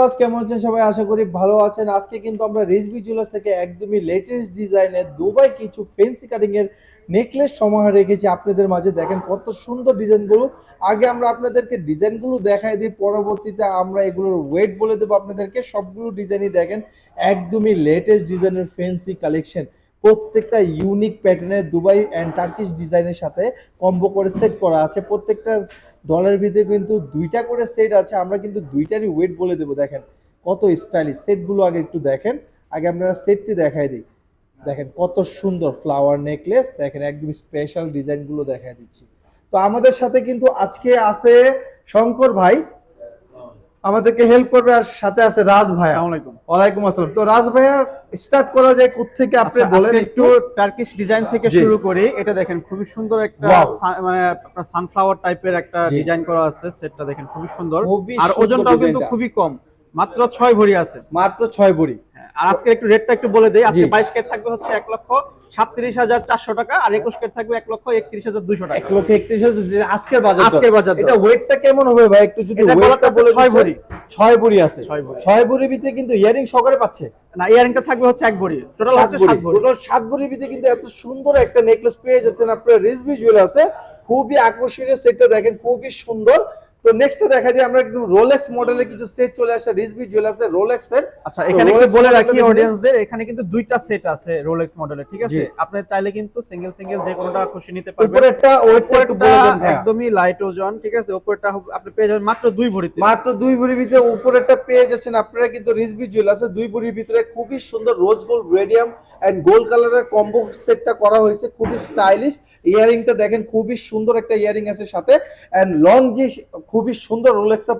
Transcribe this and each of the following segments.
Viewers, কেমন আছেন সবাই? আশা করি ভালো আছেন। আজকে কিন্তু আমরা রিজবি জুয়েলার্স থেকে একদমই লেটেস্ট ডিজাইনের দুবাই কিছু ফেন্সি কাটিং এর নেকলেস সমাহার রেখেছি আপনাদের মাঝে। দেখেন কত সুন্দর ডিজাইনগুলো। আগে আমরা আপনাদেরকে ডিজাইনগুলো দেখাই দিই, পরবর্তীতে আমরা এগুলোর ওয়েট বলে দেবো আপনাদেরকে। সবগুলো ডিজাইনই দেখেন, একদমই লেটেস্ট ডিজাইনের ফেন্সি কালেকশন প্রত্যেকটা ইউনিক প্যাটার্নের দুবাই অ্যান্ড টার্কিশ ডিজাইনের সাথে কম্বো করে সেট করা আছে। প্রত্যেকটা ডলারের ভিতরে কিন্তু দুইটা করে সেট আছে, আমরা কিন্তু দুইটারই ওয়েট বলে দেবো, দেখেন। কত স্টাইলিশ সেটগুলো আগে একটু দেখেন। আগে আপনারা সেটটি দেখাই দিই। দেখেন কত সুন্দর ফ্লাওয়ার নেকলেস দেখেন একদম স্পেশাল ডিজাইনগুলো দেখাই দিচ্ছি। তো আমাদের সাথে কিন্তু আজকে আছে শঙ্কর ভাই। আমাদেরকে হেল্প করবে আর সাথে আছে রাজ ভাইয়া। ওয়ালাইকুম আসসালাম। তো রাজ ভাইয়া স্টার্ট করা যায় আপনি আচ্ছা, বলেন একটু। টার্কিশ ডিজাইন থেকে শুরু করি। এটা দেখেন খুবই সুন্দর একটা মানে আপনার সানফ্লাওয়ার টাইপের একটা ডিজাইন করা আছে সেটটা দেখেন খুবই সুন্দর। আর ওজনটাও কিন্তু খুবই কম। মাত্র ছয় ভরি আছে। মাত্র ছয় বড়ি হ্যাঁ, আর আজকে একটু রেটটা একটু বলে দেই। আজকে জি। বাইশ কেট থাকবে হচ্ছে এক লক্ষ সাতত্রিশ হাজার চারশো টাকা আর একুশ কেট থাকবে এক লক্ষ একত্রিশ হাজার দুশো এক টাকা লক্ষ একত্রিশ হাজার যদি আজকের বাজার আজকের বাজার এটা ওয়েটটা কেমন হবে ভাই? একটু যদি ওয়েটটা বলে ছয় দিচ্ছেন। ভরি। ছয় ভরি আছে। ছয় ভরি। ছয় ভিতরে কিন্তু ইয়ারিং সহকারে পাচ্ছে। না ইয়ারিংটা থাকবে হচ্ছে এক ভরি। টোটাল হচ্ছে সাত ভরি। টোটাল সাত ভরি ভিতরে কিন্তু এত সুন্দর একটা নেকলেস পেয়ে যাচ্ছেন আপনার। রিজবি জুয়েলার্সে খুবই আকর্ষণীয় সেটটা দেখেন। খুবই সুন্দর। তো নেক্সট দেখা যায় আমরা একদম রোলেক্স মডেলের কিছু সেট চলে আসে রিজবি জুয়েলার্সের রোলেক্স এর। আচ্ছা এখানে একটু বলে রাখি অডিয়েন্সদের এখানে কিন্তু দুইটা সেট আছে রোলেক্স মডেলের ঠিক আছে? আপনি চাইলে কিন্তু সিঙ্গেল সিঙ্গেল যে কোনোটা খুশি নিতে পারবেন। উপরেরটা ওয়েটটা একটু বলে দেন হ্যাঁ। একদমই লাইট ওজন ঠিক আছে? উপরেরটা আপনি পেয়ে যাবেন মাত্র দুই ভরিতে। মাত্র দুই ভরির ভিতরে উপরেরটা পেয়ে যাচ্ছেন আপনারা কিন্তু রিজবি জুয়েলার্সে দুই ভরির ভিতরে খুবই সুন্দর rose gold radium and gold কালারের কম্বো সেটটা করা হয়েছে খুবই স্টাইলিশ ইয়ারিংটা দেখেন খুবই সুন্দর একটা ইয়ারিং আছে সাথে। এন্ড লং যে খুবই সুন্দর রোলেক্সটা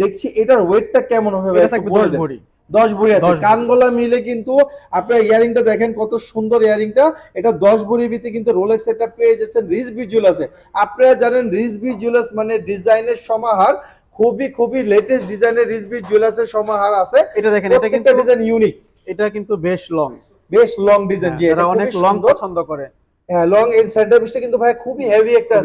দেখছি এটার ওয়েটটা কেমন হবে দশ ভরি। দশ ভরি আছে। 10 ভরি। কানগলা মিলে কিন্তু আপনার ইয়ারিংটা দেখেন কত সুন্দর ইয়ারিংটা। এটা দশ ভরির ভিতরে কিন্তু রোলেক্স এটা পেয়ে যাচ্ছেন রিজবি জুয়েলার্সে আপনারা জানেন রিজবি জুয়েলার্স মানে ডিজাইনের সমাহার খুবই খুবই লেটেস্ট ডিজাইনের রিজবি জুয়েলার্সের সমাহার আছে। এটা দেখেন এটা কিন্তু ডিজাইন ইউনিক এটা কিন্তু বেশ লং বেশ লং ডিজাইন জি এটা অনেক লং পছন্দ করে। হ্যাঁ লং সেন্টার পিসটা কিন্তু ভাই খুবই হেভি একটা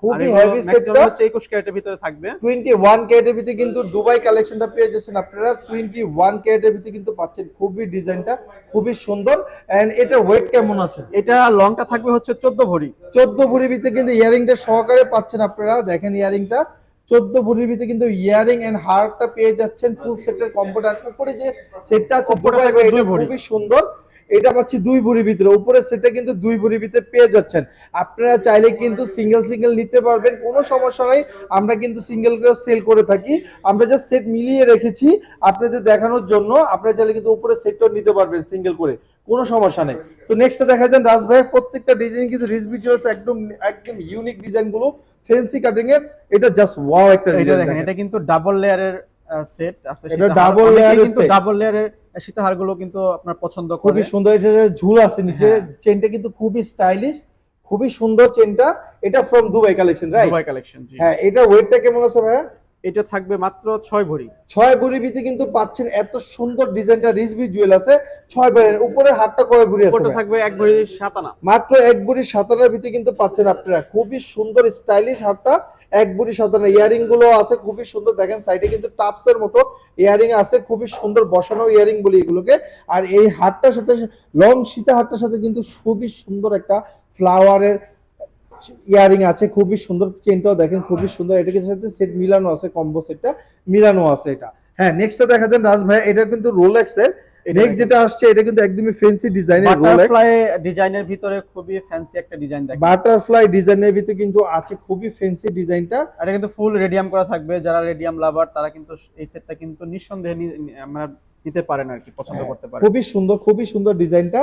খুবই সেট maximum সেটটা। হচ্ছে 21 ক্যারেটের ভিতরে থাকবে। 21 ক্যারেটের ভিতরে কিন্তু দুবাই কালেকশনটা পেয়ে যাচ্ছেন আপনারা। 21 ক্যারেটের ভিতরে কিন্তু পাচ্ছেন খুবই ডিজাইনটা খুবই সুন্দর। এন্ড এটা ওয়েট কেমন আছে? এটা লংটা থাকবে হচ্ছে 14 ভরি। 14 ভরির ভিতরে কিন্তু ইয়ারিংটা সহকারে পাচ্ছেন আপনারা। দেখেন ইয়ারিংটা। 14 ভরির ভিতরে কিন্তু ইয়ারিং এন্ড হারটা পেয়ে যাচ্ছেন ফুল সেটের কম্পিউটার উপরে যে সেটটা আছে। খুবই সুন্দর। এটা পাচ্ছি দুই ভরির ভিতরে। উপরে সেটটা কিন্তু দুই ভরির ভিতরে পেয়ে যাচ্ছেন। আপনারা চাইলে কিন্তু সিঙ্গেল সিঙ্গেল নিতে পারবেন কোনো সমস্যা নাই। আমরা কিন্তু সিঙ্গেল করে সেল করে থাকি। আমরা জাস্ট সেট মিলিয়ে রেখেছি আপনাদের দেখানোর জন্য। আপনারা চাইলে কিন্তু উপরে সেটটাও নিতে পারবেন সিঙ্গেল করে। কোনো সমস্যা নেই। তো নেক্সট দেখা যান রাজ ভাই প্রত্যেকটা ডিজাইন কিন্তু রিস ভিজুয়ালস একদম একদম ইউনিক ডিজাইনগুলো ফেন্সি কাটিং এর। এটা জাস্ট ওয়াও একটা এটা ডিজাইন দেখেন এটা কিন্তু ডাবল লেয়ারের সেট আছে। এটা ডাবল অনেকেই কিন্তু ডাবল লেয়ারের সীতাহারগুলো কিন্তু আপনার পছন্দ খুবই সুন্দর এটা ঝুল আছে নিচে হ্যাঁ। চেনটা কিন্তু খুবই স্টাইলিশ খুবই সুন্দর চেনটা এটা from Dubai collection right Dubai collection জি। হ্যাঁ এটা ওয়েটটা কেমন আছে ভাইয়া? এটা থাকবে মাত্র 6 ভরি। ছয় ভরি ভিতরে কিন্তু পাচ্ছেন এত সুন্দর ডিজাইনটা রিজবি জুয়েল আছে। ছয় ভরি উপরে হাতটা কয় ভরি আছে ভাই? থাকবে এক ভরি সাতানা। মাত্র এক বুড়ি সাতানার ভিতরে কিন্তু পাচ্ছেন আপনারা। খুবই সুন্দর স্টাইলিশ হারটা এক ভরি সাতানা। ইয়ারিংগুলো আছে খুবই সুন্দর। দেখেন সাইডে কিন্তু টাপস এর মতো ইয়ারিং আছে খুবই সুন্দর বসানো ইয়ারিং বলি এগুলোকে। আর এই হারটার সাথে লং সীতা হারটার সাথে কিন্তু খুবই সুন্দর একটা ফ্লাওয়ারের ইয়ারিং আছে খুবই সুন্দর চেনটাও দেখেন খুবই সুন্দর। এটাকে সাথে সেট মিলানো আছে কম্বো সেটটা মিলানো আছে এটা। হ্যাঁ নেক্সট দেখা দেন রাজ ভাই এটা কিন্তু রোলেক্স এর। নেক্সট যেটা আসছে এটা কিন্তু একদমই ফেন্সি ডিজাইনের রোলেক্স বাটারফ্লাই ডিজাইনের ভিতরে খুবই ফ্যান্সি একটা ডিজাইন দেখেন। বাটারফ্লাই ডিজাইনের ভিতরে কিন্তু আছে খুবই ফেন্সি ডিজাইনটা এটা কিন্তু ফুল রেডিয়াম করা থাকবে যারা রেডিয়াম লাভার তারা কিন্তু এই সেটটা কিন্তু নিঃসন্দেহে আমরা নিতে পারেন আর কি পছন্দ করতে পারেন। খুবই সুন্দর খুবই সুন্দর ডিজাইনটা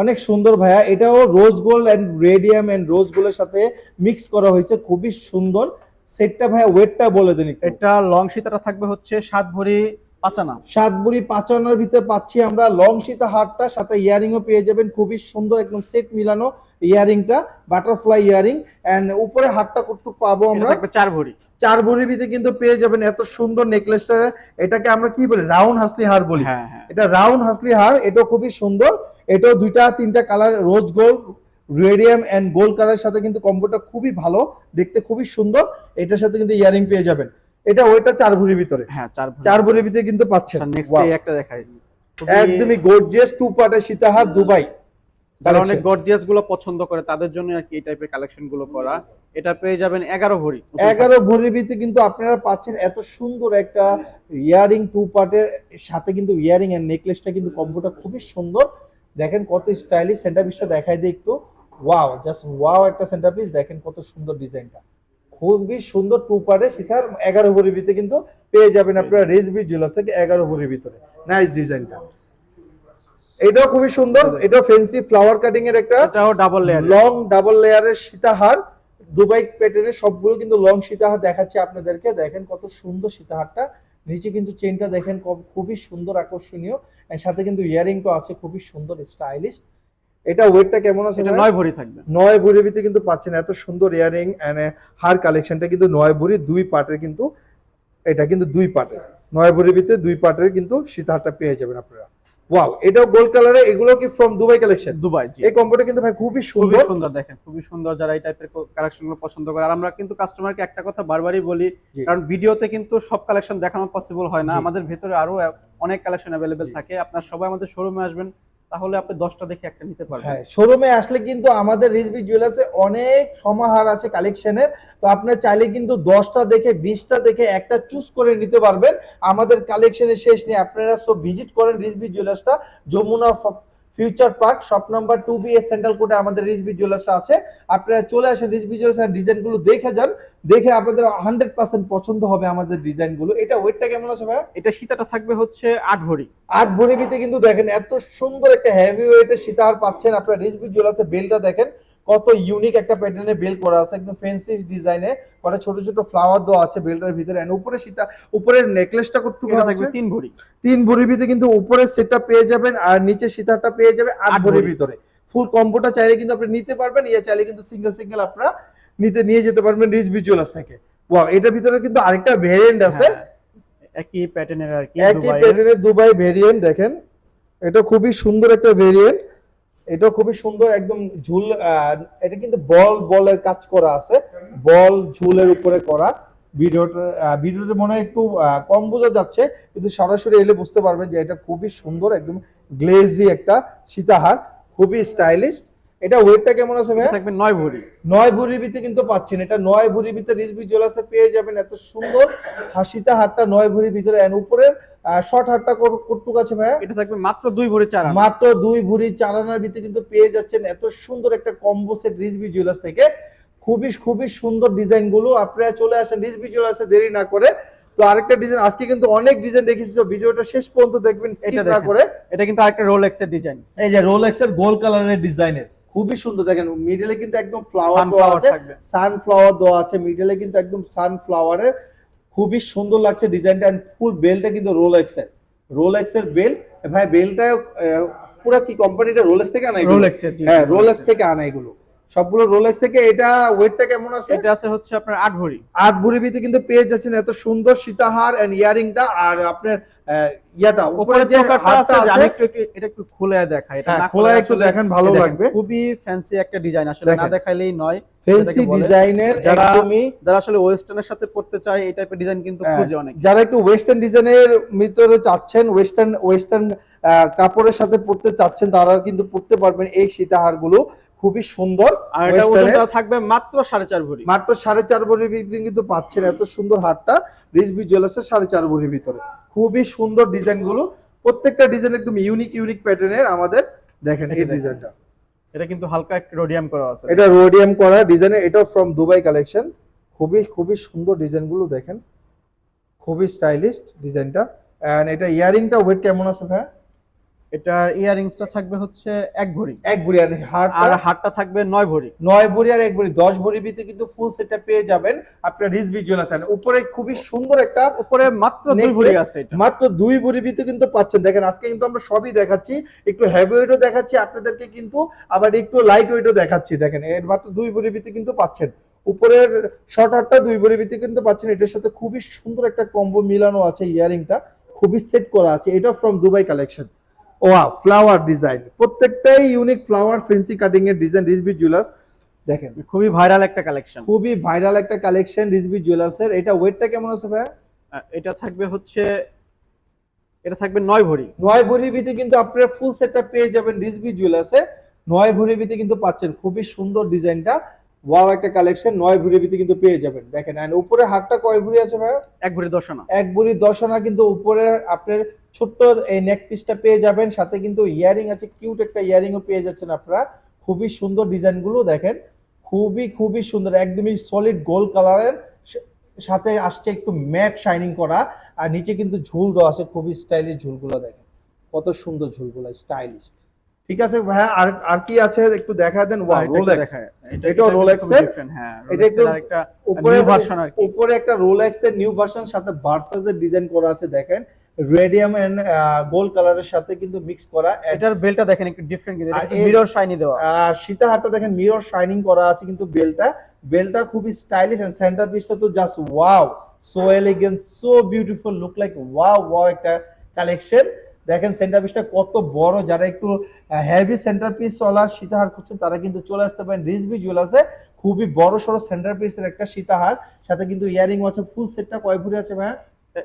অনেক সুন্দর ভাইয়া। এটাও rose gold and radium and rose গোল্ডের সাথে মিক্স করা হয়েছে। খুবই সুন্দর। সেটটা ভাইয়া ওয়েটটা বলে দিন এটা লং সীতাটা থাকবে হচ্ছে সাত ভরি পাঁচানা। সাত বুড়ি পাঁচানোর ভিতরে পাচ্ছি আমরা লং সীতা হারটা। সাথে ইয়ারিং ও পেয়ে যাবেন। খুবই সুন্দর একদম সেট মিলানো ইয়ারিংটা বাটারফ্লাই ইয়ারিং। এন্ড উপরে হারটা একটু পাবো আমরা? চার ভরি। চার ভরির ভিতরে কিন্তু পেয়ে যাবেন এত সুন্দর নেকলেসটা। এটাকে আমরা কি বলি? রাউন্ড হাসলি হার বলি। হ্যাঁ হ্যাঁ। এটা রাউন্ড হাসলি হার এটাও খুবই সুন্দর। এটাও দুইটা তিনটা colour rose gold radium and gold কালারের সাথে কিন্তু কম্বোটা খুবই ভালো দেখতে খুবই সুন্দর। এটার সাথে কিন্তু ইয়ারিং পেয়ে যাবেন। এটা ওইটা চার ভরির ভিতরে। হ্যাঁ চার ভরি ভরির ভিতরে। কিন্তু পাচ্ছেন। নেক্সট. একটা দেখাই। একদমই গর্জিয়াস টু পার্টের সীতাহার দুবাই যারা অনেক। গর্জিয়াসগুলো পছন্দ করে তাদের জন্য আর কি এই টাইপের কালেকশনগুলো করা। এটা পেয়ে যাবেন এগারো ভরি। এগারো ভরির ভিতরে কিন্তু আপনারা পাচ্ছেন এত সুন্দর একটা ইয়ারিং টু পার্টের সাথে কিন্তু ইয়ারিং এর নেকলেসটা কিন্তু কম্বোটা খুবই সুন্দর। দেখেন কত স্টাইলিশ সেন্টার পিসটা দেখাই দিই একটু। ওয়াও জাস্ট ওয়াও একটা সেন্টার পিস দেখেন কত সুন্দর ডিজাইনটা। খুবই সুন্দর টু পার্টের সীতার এগারো ভরির ভিতরে কিন্তু পেয়ে যাবেন আপনারা রেসবি জুয়েলার্স থেকে এগারো ভরির ভিতরে। নাইস ডিজাইনটা এটাও খুবই সুন্দর এটাও ফেন্সি ফ্লাওয়ার কাটিং এর একটা ডাবল লেয়ার লং ডাবল লেয়ারের সীতাহার। দুবাই প্যাটার্নের সবগুলো কিন্তু লং সীতাহার দেখাচ্ছি আপনাদেরকে। দেখেন কত সুন্দর সীতাহারটা। নিচে কিন্তু চেনটা দেখেন খুবই সুন্দর আকর্ষণীয়। সাথে কিন্তু ইয়ারিংটা আছে খুবই সুন্দর স্টাইলিশ এটা ওয়েটটা কেমন আছে এটা? নয় ভরি থাকবে। নয় ভরির ভিতরে কিন্তু পাচ্ছেন এত সুন্দর ইয়ারিং এন্ড হার কালেকশনটা কিন্তু নয় ভরি দুই পার্টের কিন্তু এটা কিন্তু দুই পার্টের নয় ভরির ভিতরে দুই পার্টের কিন্তু সীতাহারটা পেয়ে যাবেন আপনারা। ওয়াও এটাও গোল্ড কালারে এগুলো কি ফ্রম দুবাই কালেকশন দুবাই এই কম্বোটা কিন্তু ভাই খুবই সুন্দর। সুন্দর দেখেন খুবই সুন্দর যারা এই টাইপের কালেকশনগুলো পছন্দ করে। আর আমরা কিন্তু কাস্টমারকে একটা কথা বারবারই বলি। কারণ ভিডিওতে কিন্তু সব কালেকশন দেখানো পসিবল হয় না। আমাদের ভেতরে আরও অনেক কালেকশন অ্যাভেলেবেল থাকে। আপনার সবাই আমাদের শোরুমে আসবেন। তাহলে আপনি দশটা দেখে একটা নিতে পারবেন। হ্যাঁ শোরুমে আসলে কিন্তু আমাদের রিজবি জুয়েলার্সে অনেক সমাহার আছে কালেকশনের তো আপনার চাইলে কিন্তু দশটা দেখে, বিশটা দেখে একটা চুজ করে নিতে পারবেন। আমাদের কালেকশনের শেষ নেই। আপনারা সব ভিজিট করেন Rizvi জুয়েলার্সটা Jamuna Future Park shop number two B S central কোর্টে আমাদের রিজবি জুয়েলার্সটা আছে। আপনারা চলে আসেন রিজবি জুয়েলার্স ডিজাইনগুলো দেখে যান দেখে আপনাদের হান্ড্রেড পার্সেন্ট পছন্দ হবে আমাদের ডিজাইনগুলো। এটা ওয়েটটা কেমন আছে ভাই এটা সীতাটা থাকবে হচ্ছে আট ভরি। আট ভরি ভিতরে কিন্তু দেখেন এত সুন্দর একটা হেভি ওয়েটের সীতাহার পাচ্ছেন আপনার রিজবি জুয়েলার্সের বেলটা দেখেন। কত ইউনিক একটা প্যাটার্নের বেল করা আছে একদম ফ্যান্সি ডিজাইনে কটা ছোট ছোট ফ্লাওয়ার দেওয়া আছে বেলটার ভিতরে। And উপরে সীতা উপরের নেকলেসটা কতটুকু থাকবে তিন ভরি। তিন ভরির ভিতরে কিন্তু উপরের সেটটা পেয়ে যাবেন আর নিচে সীতাহারটা পেয়ে যাবে আট ভরির ভরি। ভিতরে। ফুল কম্বোটা চাইলে কিন্তু আপনি নিতে পারবেন ইয়ে চাইলে কিন্তু সিঙ্গেল সিঙ্গেল আপনারা নিতে নিয়ে যেতে পারবেন রিজবি জুয়েলার্স থেকে। ওয়াও এটার ভিতরে কিন্তু আরেকটা ভেরিয়েন্ট আছে। হ্যাঁ, একই প্যাটার্নের আর কি একই। প্যাটার্নের দুবাই ভেরিয়েন্ট দেখেন। এটা খুবই সুন্দর একটা ভেরিয়েন্ট এটা খুবই সুন্দর একদম ঝুল এটা কিন্তু বল বলের কাজ করা আছে। বল ঝুলের উপরে করা। ভিডিওটা ভিডিওতে মনে হয় একটু কম বোঝা যাচ্ছে কিন্তু সরাসরি এলে বুঝতে পারবেন যে এটা খুবই সুন্দর একদম গ্লেজি একটা সীতাহার খুবই স্টাইলিশ। এটা ওয়েটটা কেমন আছে ভাই থাকবে নয় ভরি। নয় ভরি ভিতরে কিন্তু পাচ্ছেন। এটা নয় ভরি ভিতরে রিজবি জুয়েলার্সে পেয়ে যাবেন এত সুন্দর। হাসিতা হাটটা নয় ভরি ভিতরে and উপরের শর্ট কটুক আছে ভাইয়া। এটা থাকবে মাত্র দুই ভরি চার মাত্র দুই ভরি ভিতরে কিন্তু পেয়ে যাচ্ছেন এত সুন্দর একটা কম্বো সেট রিজবি জুয়েলার্স থেকে। খুবই খুবই সুন্দর ডিজাইনগুলো আপনারা চলে আসেন রিজবি জুয়েলার্সে দেরি না করে। তো আরেকটা ডিজাইন আজকে কিন্তু অনেক ডিজাইন দেখেছি। তো ভিডিওটা শেষ পর্যন্ত দেখবেন স্কিপ না। করে। এটা কিন্তু আরেকটা রোলেক্স এর ডিজাইন এই যে রোলেক্স এর গোল্ড কালারের ডিজাইনের খুবই সুন্দর। দেখেন মিডলে কিন্তু একদম ফ্লাওয়ার দেওয়া আছে। সানফ্লাওয়ার দেওয়া আছে। মিডলে কিন্তু একদম সানফ্লাওয়ারের খুবই সুন্দর লাগছে ডিজাইনটা এন্ড ফুল বেলটা কিন্তু রোলেক্স এর। রোলেক্স এর বেল ভাই বেলটা পুরো কি কোম্পানিটা রোলেক্স থেকে আনা? রোলেক্স হ্যাঁ রোলেক্স থেকে আনা এগুলো। সবগুলো রোলেক্স থেকে এটা ওয়েটটা কেমন আছে? এটা আছে হচ্ছে আপনার আট ভরি। আট ভরি ভিতরে কিন্তু পেয়ে যাচ্ছেন এত সুন্দর সীতাহার এন্ড ইয়ারিংটা আর আপনার ইয়াটা উপরে যে হাতটা আছে আমি একটু এটা একটু খুলে দেখাই। এটা হ্যাঁ, না খুলে একটু দেখেন, ভালো লাগবে। খুবই ফ্যান্সি একটা ডিজাইন আসলে না দেখাইলেই নয় বলে। ডিজাইনের যারা যারা আসলে ওয়েস্টার্নের সাথে পড়তে চায় এই টাইপের ডিজাইন কিন্তু হ্যাঁ, খুঁজে অনেক। যারা একটু ওয়েস্টার্ন ডিজাইনের ভিতরে চাচ্ছেন ওয়েস্টার্ন ওয়েস্টার্ন কাপড়ের সাথে পড়তে চাচ্ছেন তারা কিন্তু পড়তে পারবেন এই সীতাহারগুলো খুবই সুন্দর আর এটা ওজনটা থাকবে মাত্র সাড়ে চার ভরি। মাত্র সাড়ে চার ভরির ভিতরে কিন্তু পাচ্ছেন এত সুন্দর হারটা রিজবি জুয়েলার্সের সাড়ে চার ভরির ভিতরে। খুবই সুন্দর ডিজাইনগুলো প্রত্যেকটা ডিজাইন একদম ইউনিক ইউনিক প্যাটার্নের আমাদের দেখেন এই। ডিজাইনটা। এটা কিন্তু হালকা একটু রোডিয়াম করা আছে। এটা রোডিয়াম করা ডিজাইনের এটা ফ্রম দুবাই কালেকশন খুবই খুবই সুন্দর ডিজাইনগুলো দেখেন। খুবই স্টাইলিশ ডিজাইনটা। এন্ড এটা ইয়ারিংটা ওয়েট কেমন আছে ভাই এটার ইয়ারিংসটা থাকবে হচ্ছে এক ভরি। এক ভরি আর আর হার্ট হাটটা থাকবে নয় ভরি। নয় ভরি আর এক ভরি দশ ভরি ভিতরে কিন্তু ফুল সেটটা পেয়ে যাবেন আপনার রিস ভিজুয়াল আছেন উপরে খুবই সুন্দর একটা উপরে মাত্র দুই ভরি আছে এটা। মাত্র দুই ভরি ভিতরে কিন্তু পাচ্ছেন। দেখেন আজকে কিন্তু আমরা সবই দেখাচ্ছি। একটু হেভি ওয়েটও দেখাচ্ছি আপনাদেরকে কিন্তু আবার একটু লাইট ওয়েটও দেখাচ্ছি। দেখেন এর মাত্র দুই ভরি ভিতরে কিন্তু পাচ্ছেন। উপরের শর্ট হারটা দুই ভরি ভিতরে কিন্তু পাচ্ছেন। এটার সাথে খুবই সুন্দর একটা কম্বো মিলানো আছে ইয়ারিংটা। খুবই সেট করা আছে। এটা ফ্রম দুবাই কালেকশন ওয়া ফ্লাওয়ার ডিজাইন। প্রত্যেকটাই ইউনিক ফ্লাওয়ার ফেন্সি কাটিং এর ডিজাইন রিসবি জুয়েলার্স দেখেন খুবই ভাইরাল একটা কালেকশন খুবই ভাইরাল একটা কালেকশন রিজবি জুয়েলার্সের এটা ওয়েটটা কেমন আছে ভাইয়া? এটা থাকবে হচ্ছে এটা থাকবে নয় ভরি। নয় ভরি ভিতে কিন্তু আপনারা ফুল সেটটা পেয়ে যাবেন রিজবি জুয়েলার্সে নয় ভরি ভিতে কিন্তু পাচ্ছেন। খুবই সুন্দর ডিজাইনটা ওয়াও একটা কালেকশন নয় ভরি ভিতে কিন্তু পেয়ে যাবেন। দেখেন and উপরে হাতটা কয় ভরি আছে ভাইয়া? এক ভরি দশ আনা এক ভরি দশ আনা কিন্তু উপরে আপনার ছোট্ট এই নেক পিসটা পেয়ে যাবেন সাথে কিন্তু ইয়ারিং আছে কিউট একটা ইয়ারিংও পেয়ে যাচ্ছেন আপনারা। খুবই সুন্দর ডিজাইনগুলো দেখেন খুবই খুবই সুন্দর একদমই সলিড গোল্ড কালারের সাথে আসছে একটু ম্যাট শাইনিং করা আর নিচে কিন্তু ঝুল দেওয়া আছে খুবই স্টাইলিশ ঝুলগুলো দেখেন। কত সুন্দর ঝুলগুলো স্টাইলিশ ঠিক আছে? ভাইয়া আর আর কি আছে? একটু দেখা দেন। ওয়াও এটা রোলেক্স এটা- Rolex এর? হ্যাঁ এটা একটু উপরে version আর উপরে একটা রোলেক্স এর নিউ ভার্সন সাথে ভার্সাস এর ডিজাইন করা আছে দেখেন। রেডিয়াম এন্ড গোল্ড কালারের সাথে কিন্তু মিক্স করা। এটার বেলটা দেখেন একটু ডিফারেন্ট কিন্তু। এটা মিরর শাইনি দেওয়া। আর সীতাহারটা দেখেন মিরর শাইনিং করা আছে কিন্তু বেলটা বেলটা খুবই স্টাইলিশ এন্ড সেন্টার পিসটা তো just wow so elegant so beautiful look like wow wow একটা কালেকশন দেখেন সেন্টার পিসটা কত বড় যারা একটু হেভি সেন্টার পিস চলা সীতাহার খুঁজছেন তারা কিন্তু চলে আসতে পারেন রিজবি জুয়েলার্সে খুবই বড় সড়ো সেন্টার পিসের একটা সীতাহার সাথে কিন্তু ইয়ারিং আছে ফুল সেটটা কয় ভরি আছে ভাইয়া?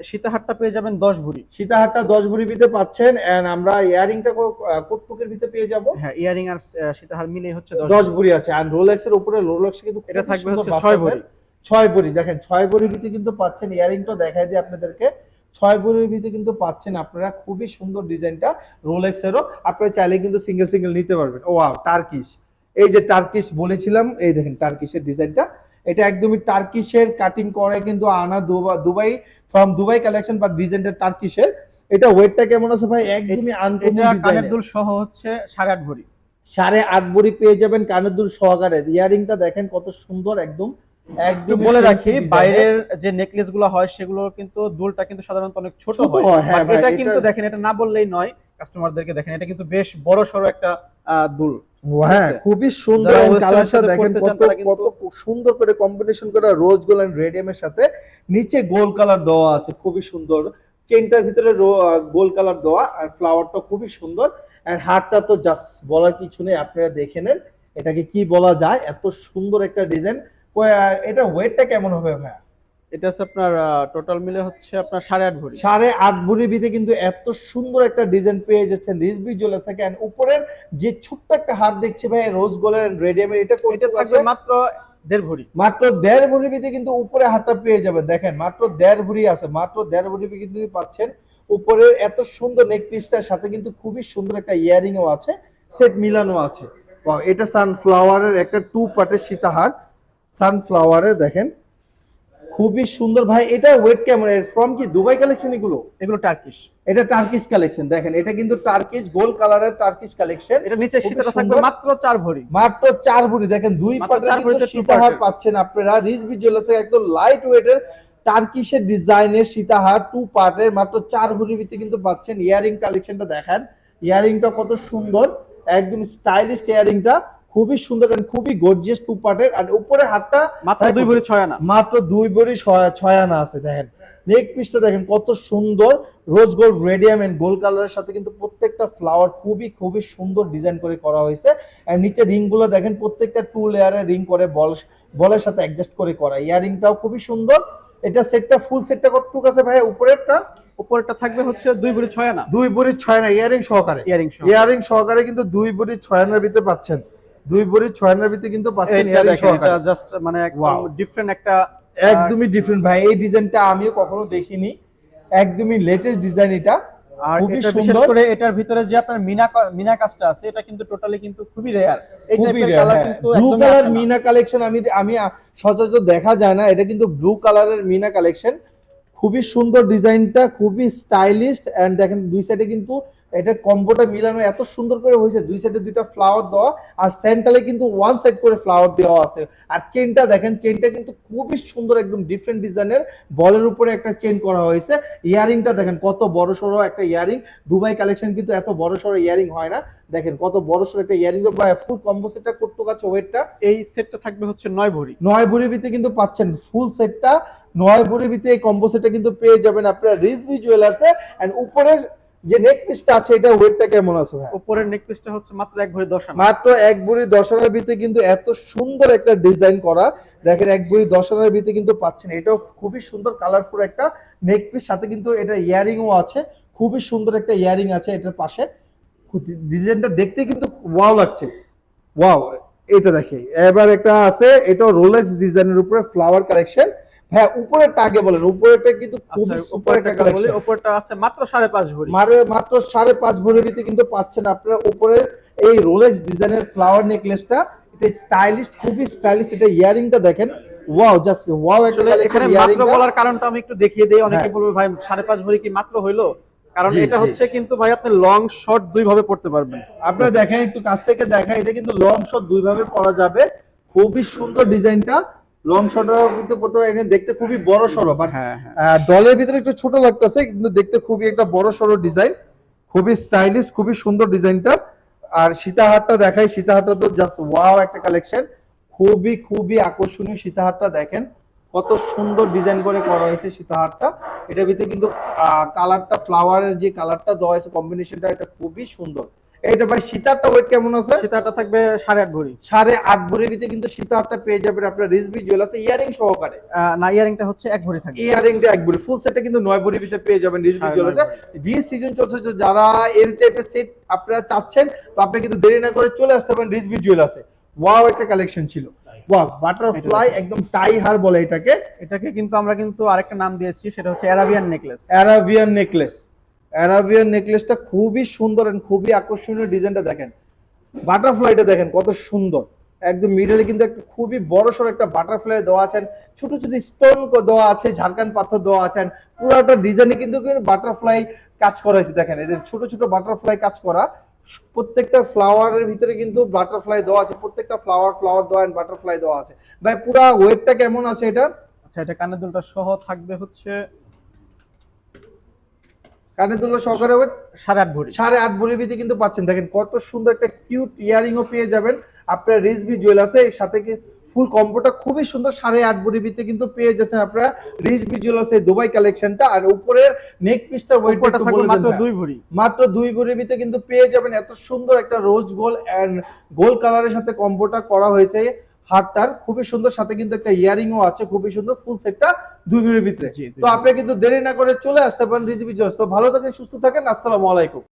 সীতাহারটা পেয়ে যাবেন দশ ভরি। সীতাহারটা দশ ভরি ভিতরে পাচ্ছেন এন্ড আমরা ইয়ারিংটা কোটপুকের ভিতরে পেয়ে যাব। হ্যাঁ ইয়ারিং আর সীতাহার মিলে হচ্ছে দশ ভরি। আছে আর রোলেক্স এর উপরে রোলেক্স কিন্তু এটা থাকবে হচ্ছে ছয়। ভরি। ছয় ভরি দেখেন ছয় ভরির ভিতরে কিন্তু পাচ্ছেন ইয়ারিংটা দেখাই দিই আপনাদেরকে। ছয় ভরির ভিতরে কিন্তু পাচ্ছেন আপনারা। খুবই সুন্দর ডিজাইনটা রোলেক্স এরও আপনারা চাইলে কিন্তু সিঙ্গেল সিঙ্গেল নিতে পারবেন। ও টার্কিশ এই যে টার্কিশ বলেছিলাম এই দেখেন টার্কিশের ডিজাইনটা। এটা একদমই টার্কিশের কাটিং করে কিন্তু আনা দুবা- দুবাই ফ্রম দুবাই কালেকশন বা ডিজাইনটা টার্কিশের এটা ওয়েটটা কেমন আছে ভাই? একদমই আনকমন ডিজাইন দুল সহ হচ্ছে সাড়ে আট ভরি। সাড়ে আট ভরি পেয়ে যাবেন কানের দুল সহকারে। ইয়ারিংটা দেখেন কত সুন্দর একদম একটু বলে রাখি বাইরের যে নেকলেসগুলো হয় সেগুলো কিন্তু দুলটা কিন্তু সাধারণত অনেক ছোট হয়। হয়, এটা কিন্তু দেখেন এটা না বললেই নয় কাস্টমারদেরকে দেখেন এটা কিন্তু বেশ বড় সড়ো একটা দুল হ্যাঁ খুবই সুন্দর কালারটা দেখেন কত কত সুন্দর করে কম্বিনেশন করা রোজ গোল্ড এন্ড রেডিয়ামের সাথে নিচে গোল্ড কালার দেওয়া আছে খুবই সুন্দর। চেনটার ভিতরে গোল্ড কালার দেওয়া আর ফ্লাওয়ারটা খুবই সুন্দর। আর হারটা তো জাস্ট বলার কিছু নেই আপনারা দেখে নেন এটাকে কি বলা যায়? এত সুন্দর একটা ডিজাইন এটা ওয়েটটা কেমন হবে ভাইয়া? এটা হচ্ছে আপনার টোটাল মিলে হচ্ছে আপনার সাড়ে আট ভরি। সাড়ে আট ভরি ভিতে কিন্তু এত সুন্দর একটা ডিজাইন পেয়ে যাচ্ছেন রিজবি জুয়েলার্স থেকে। And উপরের যে ছোট্ট একটা হাত দেখছে ভাই রোজ গোল্ড এন্ড রেডিয়ামের এটা এটা থাকবে মাত্র দেড় ভরি। মাত্র দেড় ভরি ভিতরে কিন্তু উপরে হাতটা পেয়ে যাবেন। দেখেন মাত্র দেড় ভরি আছে। মাত্র দেড় ভরি কিন্তু পাচ্ছেন। উপরে এত সুন্দর নেক পিসটার সাথে কিন্তু খুবই সুন্দর একটা ইয়ারিং ও আছে সেট মিলানো আছে। এটা সানফ্লাওয়ারের একটা টু পার্টের সীতাহার। সানফ্লাওয়ারে দেখেন। খুবই সুন্দর। ভাই এটা ওয়েট কেমন? ফ্রম কি দুবাই কালেকশন এগুলো? এগুলো টার্কিশ এটা টার্কিশ কালেকশন দেখেন। এটা কিন্তু টার্কিশ গোল্ড কালারের টার্কিশ কালেকশন এটা নিচে শীতটা থাকবে মাত্র চার ভরি। মাত্র চার ভরি। দেখেন দুই চার কিন্তু সীতাহার। পাচ্ছেন আপনারা। রিজবি জুয়েলার্সের একদম লাইট ওয়েটের টার্কিশের ডিজাইনের সীতাহার টু পার্টের মাত্র চার ভরির ভিতরে কিন্তু পাচ্ছেন। ইয়ারিং কালেকশনটা দেখান। ইয়ারিংটা কত সুন্দর। একদম স্টাইলিশ ইয়ারিংটা খুবই সুন্দর and খুবই গর্জিয়াস টু পার্টের আর উপরে হাতটা মাত্র দুই ভরি ছয় আনা। মাত্র দুই ভরি ছয়- আনা আছে দেখেন। নেক পিসটা দেখেন কত সুন্দর। Rose gold radium and gold কালারের সাথে কিন্তু প্রত্যেকটা ফ্লাওয়ার খুবই খুবই সুন্দর ডিজাইন করে করা হয়েছে। আর নিচে রিংগুলো দেখেন প্রত্যেকটা টু লেয়ারের রিং করে বল বলের সাথে অ্যাডজাস্ট করে করা। ইয়ারিংটাও খুবই সুন্দর। এটা সেটটা ফুল সেটটা কতটুকু আছে ভাই উপরেরটা? উপরেরটা থাকবে হচ্ছে দুই ভরি ছয় আনা। দুই ভরি ছয় আনা ইয়ারিং সহকারে। ইয়ারিং ইয়ারিং সহকারে কিন্তু দুই ভরি ছয় আনার ভিতরে পাচ্ছেন। দুই ভরি ছয় আনার ভিতরে কিন্তু পাচ্ছেন ইয়ারিং সহকারে। এটা জাস্ট মানে একদম ডিফারেন্ট একটা একদমই ডিফারেন্ট ভাই এই ডিজাইনটা আমিও কখনো দেখিনি। একদমই লেটেস্ট ডিজাইন এটা। আর এটা বিশেষ করে এটার ভিতরে যে আপনার মিনা মিনা কাজটা আছে এটা কিন্তু টোটালি কিন্তু খুবই রেয়ার এই টাইপের কালার হ্যাঁ। কিন্তু ব্লু কালার মিনা কালেকশন আমি আমি সচরাচর দেখা যায় না। এটা কিন্তু ব্লু কালারের মিনা কালেকশন খুবই সুন্দর ডিজাইনটা খুবই স্টাইলিশ এন্ড দেখেন দুই সাইডে কিন্তু এটা কম্বোটা মিলানো এত সুন্দর করে হয়েছে। দুই সাইডে দুইটা ফ্লাওয়ার দেওয়া আর সেন্টারে কিন্তু ওয়ান সাইড করে ফ্লাওয়ার দেওয়া আছে। আর চেনটা দেখেন চেনটা কিন্তু খুবই সুন্দর একদম ডিফারেন্ট ডিজাইনের বলের উপরে একটা চেন করা হয়েছে। ইয়ারিংটা দেখেন কত বড় সড়ো একটা ইয়ারিং দুবাই কালেকশন কিন্তু এত বড় সড়ো ইয়ারিং হয় না। দেখেন কত বড় সড়ো একটা ইয়ারিং বা ফুল কম্বো সেটটা করতে কাছে ওয়েটটা। এই সেটটা থাকবে হচ্ছে নয় ভরি। নয় ভরির ভিতরে কিন্তু পাচ্ছেন ফুল সেটটা নয় ভরির ভিতরে এই কম্বো সেটটা কিন্তু পেয়ে যাবেন আপনারা রিজভি জুয়েলার্সে এন্ড উপরের যে নেক পিসটা আছে এটা ওয়েটটা কেমন আছে ভাই? উপরের নেক পিসটা হচ্ছে মাত্র এক ভরি দশ আনা। মাত্র এক ভরি দশ আনার ভিতরে কিন্তু এত সুন্দর একটা ডিজাইন করা। দেখেন এক ভরি দশ আনার ভিতরে কিন্তু পাচ্ছেন। এটাও খুবই সুন্দর কালারফুল একটা নেক পিস সাথে কিন্তু এটা ইয়ারিংও আছে। খুবই সুন্দর একটা ইয়ারিং আছে এটার পাশে। ডিজাইনটা দেখতে কিন্তু ওয়াও লাগছে। ওয়াও এটা দেখে এবার একটা আছে এটা রোলেক্স ডিজাইনের উপরে ফ্লাওয়ার কালেকশন হ্যাঁ উপরেরটা আগে বলেন উপরেরটা কিন্তু খুবই আচ্ছা সুপার একটা উপরটা কালেকশন উপরটা আছে মাত্র সাড়ে পাঁচ ভরি। মারে মাত্র সাড়ে পাঁচ ভরির ভিতরে কিন্তু পাচ্ছেন আপনারা উপরের এই রোলেক্স ডিজাইনের ফ্লাওয়ার নেকলেসটা এটা স্টাইলিশ খুবই স্টাইলিশ এটা ইয়ারিংটা দেখেন। ওয়াও জাস্ট ওয়াও আসলে এখানে মাত্র বলার কারণটা আমি একটু দেখিয়ে দিই অনেকে হ্যাঁ। বলবে ভাই সাড়ে পাঁচ ভরি কি মাত্র হইল? কারণ এটা হচ্ছে কিন্তু ভাই আপনি লং শর্ট দুই ভাবে পড়তে পারবেন। আপনারা দেখেন একটু কাছ থেকে দেখা এটা কিন্তু লং শট দুই ভাবে পরা যাবে। খুবই সুন্দর ডিজাইনটা লং শটও কিন্তু পড়তে পারে, এখানে দেখতে খুবই বড় সড়ো বাট হ্যাঁ হ্যাঁ। ডলের ভিতরে একটু ছোট লাগতেছে কিন্তু দেখতে খুবই একটা বড় সড়ো ডিজাইন খুবই স্টাইলিশ খুবই সুন্দর ডিজাইনটা। আর সীতাহারটা দেখাই সীতাহারটা তো জাস্ট ওয়াও একটা কালেকশন খুবই খুবই আকর্ষণীয় সীতাহারটা দেখেন। কত সুন্দর ডিজাইন করে করা হয়েছে সীতাহারটা। এটার ভিতরে কিন্তু কালারটা ফ্লাওয়ারের যে কালারটা দেওয়া হয়েছে কম্বিনেশনটা এটা খুবই সুন্দর। এটা ভাই সীতাহারটা ওয়েট কেমন আছে? সেটাটা থাকবে সাড়ে আট ভরি। সাড়ে আট ভরির ভিতরে কিন্তু সীতাহারটা পেয়ে যাবেন আপনার রিসবি জুয়েলার্সে ইয়ারিং সহকারে। না ইয়ারিংটা হচ্ছে এক ভরি থাকবে। ইয়ারিংটা এক ভরি ফুল সেটটা কিন্তু নয় ভরির ভিতরে পেয়ে যাবেন রিজবি নয় বিয়ে সিজন চলছে যারা এর টাইপের সেট আপনারা চাচ্ছেন তো আপনি কিন্তু দেরি না করে চলে আসতে পারেন রিজবি জুয়েলার্সে ওয়াও একটা কালেকশন ছিল। ওয়াও বাটারফ্লাই একদম টাই হার বলে এটাকে। এটাকে কিন্তু আমরা কিন্তু আরেকটা নাম দিয়েছি সেটা হচ্ছে Arabian necklace Arabian necklace Arabian নেকলেসটা খুবই সুন্দর and খুবই আকর্ষণীয় ডিজাইনটা দেখেন। বাটারফ্লাইটা দেখেন, কত সুন্দর। একদম মিডলে কিন্তু একটা খুবই বড় সড়ো একটা বাটারফ্লাই দেওয়া আছেন ছোট ছোট স্টোন দেওয়া আছে ঝাড়খান পাথর দেওয়া আছেন পুরোটা ডিজাইনে কিন্তু বাটারফ্লাই কাজ করা হয়েছে, দেখেন। এদের ছোট ছোট বাটারফ্লাই কাজ করা, প্রত্যেকটা ফ্লাওয়ারের ভিতরে কিন্তু বাটারফ্লাই দেওয়া আছে, প্রত্যেকটা ফ্লাওয়ার ফ্লাওয়ার দেওয়া বাটারফ্লাই দেওয়া আছে। ভাই, পুরা ওয়েটটা কেমন আছে এটা আচ্ছা এটা কানের দুলটা সহ থাকবে হচ্ছে কানের দুলো সহকারে সাড়ে আট ভরি। সাড়ে আট ভরির ভিতরে কিন্তু পাচ্ছেন। দেখেন কত সুন্দর একটা কিউট পেয়ে যাবেন। আপনার রিজবি জুয়েলার্সে এর সাথে কি ফুল কম্বোটা খুবই সুন্দর। সাড়ে আট ভরির ভিতরে কিন্তু পেয়ে যাচ্ছেন আপনারা। এর দুবাই কালেকশনটা আর উপরের নেক পিসটা উপরটা থাকবে মাত্র দুই ভরি। মাত্র দুই ভরির ভিতরে কিন্তু পেয়ে যাবেন। এত সুন্দর একটা রোজ গোল এন্ড গোল কালারের সাথে কম্বোটা করা হয়েছে হারটার। খুবই সুন্দর। সাথে কিন্তু একটা ইয়ারিংও আছে খুবই সুন্দর। ফুল সেটটা দুই মিনিটের ভিতরে। তো আপনি কিন্তু দেরি না করে চলে আসতে পারেন রিজিবি জুয়েলার্স তো ভালো থাকেন, সুস্থ থাকেন, আসসালামু আলাইকুম।